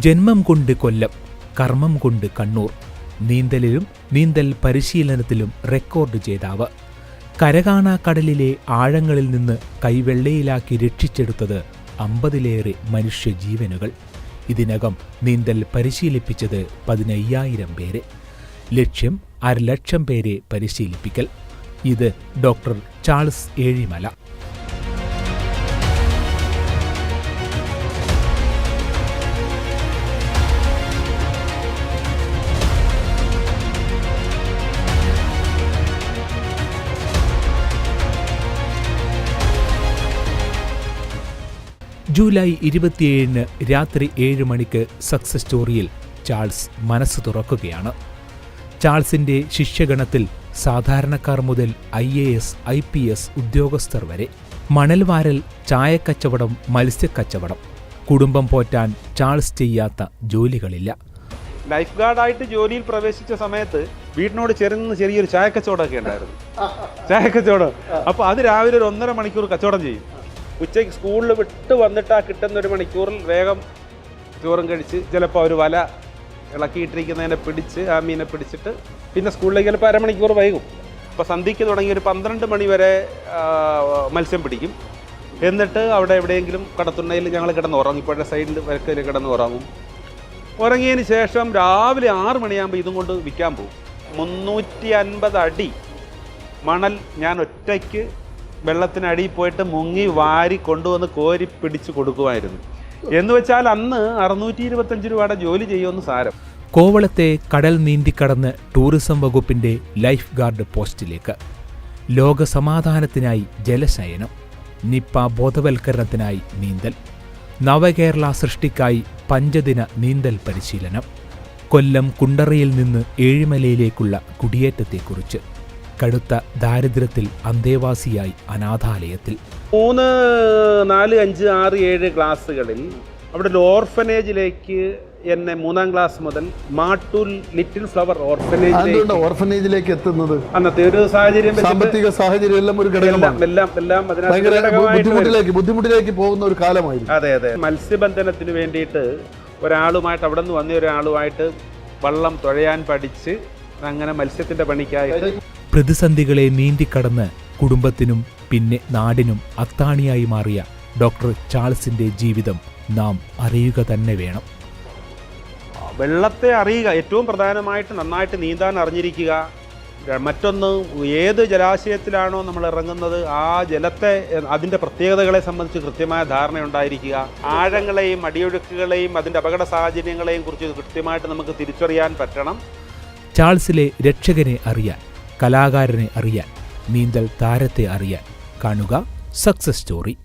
ജന്മം കൊണ്ട് കൊല്ലം കർമ്മം കൊണ്ട് കണ്ണൂർ. നീന്തലിലും നീന്തൽ പരിശീലനത്തിലും റെക്കോർഡ് ജേതാവ്. കരകാണ കടലിലെ ആഴങ്ങളിൽ നിന്ന് കൈവെള്ളയിലാക്കി രക്ഷിച്ചെടുത്തത് അമ്പതിലേറെ മനുഷ്യജീവനുകൾ. ഇതിനകം നീന്തൽ പരിശീലിപ്പിച്ചത് പതിനയ്യായിരം പേരെ. ലക്ഷ്യം അരലക്ഷം പേരെ പരിശീലിപ്പിക്കൽ. ഇത് ഡോക്ടർ ചാൾസ് ഏഴിമല. ജൂലൈ ഇരുപത്തിയേഴിന് രാത്രി ഏഴ് മണിക്ക് സക്സസ് സ്റ്റോറിയിൽ ചാൾസ് മനസ്സ് തുറക്കുകയാണ്. ചാൾസിന്റെ ശിഷ്യഗണത്തിൽ സാധാരണക്കാർ മുതൽ I A S I P S ഉദ്യോഗസ്ഥർ വരെ. മണൽവാരൽ ചായക്കച്ചവടം മത്സ്യക്കച്ചവടം. കുടുംബം പോറ്റാൻ ചാൾസ് ചെയ്യാത്ത ജോലികളില്ല. ലൈഫ് ഗാർഡായിട്ട് ജോലിയിൽ പ്രവേശിച്ച സമയത്ത് വീടിനോട് ചേർന്ന് ചെറിയൊരു ചായക്കച്ചവടമൊക്കെ ഉണ്ടായിരുന്നു. ചായക്കച്ചവടം. അപ്പോൾ അത് രാവിലെ ഒരു ഒന്നര മണിക്കൂർ കച്ചവടം ചെയ്യും. ഉച്ചയ്ക്ക് സ്കൂളിൽ വിട്ട് വന്നിട്ട് ആ കിട്ടുന്ന ഒരു മണിക്കൂറിൽ വേഗം ചോറും കഴിച്ച് ചിലപ്പോൾ ഒരു വല ഇളക്കിയിട്ടിരിക്കുന്നതിനെ പിടിച്ച് ആ മീനെ പിടിച്ചിട്ട് പിന്നെ സ്കൂളിലേക്ക് ചിലപ്പോൾ അരമണിക്കൂർ വൈകും. അപ്പോൾ സന്ധ്യയ്ക്ക് തുടങ്ങി ഒരു പന്ത്രണ്ട് മണി വരെ മത്സ്യം പിടിക്കും. എന്നിട്ട് അവിടെ എവിടെയെങ്കിലും കടത്തുണ്ണയിൽ ഞങ്ങൾ കിടന്ന് ഉറങ്ങും. ഇപ്പോഴത്തെ സൈഡിൽ വരക്കയിൽ കിടന്ന് ഉറങ്ങും. ഉറങ്ങിയതിന് ശേഷം രാവിലെ ആറ് മണിയാകുമ്പോൾ ഇതും കൊണ്ട് വിൽക്കാൻ പോകും. മുന്നൂറ്റി അൻപത് അടി മണൽ ഞാൻ ഒറ്റയ്ക്ക് വെള്ളത്തിനടിയിൽ പോയിട്ട് മുങ്ങി വാരി കൊണ്ടുവന്ന് കോരി പിടിച്ച് കൊടുക്കുമായിരുന്നു. എന്ന് വെച്ചാൽ അന്ന് അറുന്നൂറ്റി ഇരുപത്തഞ്ച് രൂപയുടെ ജോലി ചെയ്യുമെന്ന് സാരം. കോവളത്തെ കടൽ നീന്തിക്കടന്ന് ടൂറിസം വകുപ്പിന്റെ ലൈഫ് ഗാർഡ് പോസ്റ്റിലേക്ക്. ലോകസമാധാനത്തിനായി ജലശയനം നിപ്പ ബോധവൽക്കരണത്തിനായി നീന്തൽ നവകേരള സൃഷ്ടിക്കായി പഞ്ചദിന നീന്തൽ പരിശീലനം കൊല്ലം കുണ്ടറയിൽ നിന്ന് ഏഴിമലയിലേക്കുള്ള കുടിയേറ്റത്തെക്കുറിച്ച്. കടുത്ത ദാരിദ്ര്യത്തിൽ അന്തേവാസിയായി അനാഥാലയത്തിൽ. മൂന്ന് നാല് അഞ്ച് ആറ് ഏഴ് ക്ലാസ്സുകളിൽ അവിടെ ഒരു ഓർഫനേജിലേക്ക് എന്നെ മൂന്നാം ക്ലാസ് മുതൽ മാട്ടൂൽ ലിറ്റിൽ ഫ്ലവർ ഓർഫനേജിലേക്ക് എത്തുന്നത്? അന്നത്തെ ഒരു സാഹചര്യം സാമ്പത്തിക സാഹചര്യം എല്ലാം ഒരു എല്ലാം ഘടകമാണ് എല്ലാം. ബുദ്ധിമുട്ടിലേക്ക് ബുദ്ധിമുട്ടിലേക്ക് പോകുന്ന ഒരു കാലമായിരുന്നു. അതെ അതെ. മത്സ്യബന്ധനത്തിന് വേണ്ടിയിട്ട് ഒരാളുമായിട്ട് അവിടെ നിന്ന് വന്ന ഒരാളുമായിട്ട് വള്ളം തുഴയാൻ പഠിച്ച് അങ്ങനെ മത്സ്യത്തിന്റെ പണിക്കായിട്ട് പ്രതിസന്ധികളെ നീന്തിക്കടന്ന് കുടുംബത്തിനും പിന്നെ നാടിനും അത്താണിയായി മാറിയ ഡോക്ടർ ചാൾസിന്റെ ജീവിതം നാം അറിയുക തന്നെ വേണം. വെള്ളത്തെ അറിയുക. ഏറ്റവും പ്രധാനമായിട്ട് നന്നായിട്ട് നീന്താൻ അറിഞ്ഞിരിക്കുക. മറ്റൊന്ന് ഏത് ജലാശയത്തിലാണോ നമ്മൾ ഇറങ്ങുന്നത് ആ ജലത്തെ അതിന്റെ പ്രത്യേകതകളെ സംബന്ധിച്ച് കൃത്യമായ ധാരണ ഉണ്ടായിരിക്കുക ആഴങ്ങളെയും അടിയൊഴുക്കുകളെയും അതിന്റെ അപകട സാഹചര്യങ്ങളെയും കുറിച്ച് കൃത്യമായിട്ട് നമുക്ക് തിരിച്ചറിയാൻ പറ്റണം. ചാൾസിലെ രക്ഷകനെ അറിയാൻ കലാകാരനെ അറിയാൻ നീന്തൽ താരത്തെ അറിയാൻ കാണുക സക്സസ് സ്റ്റോറി.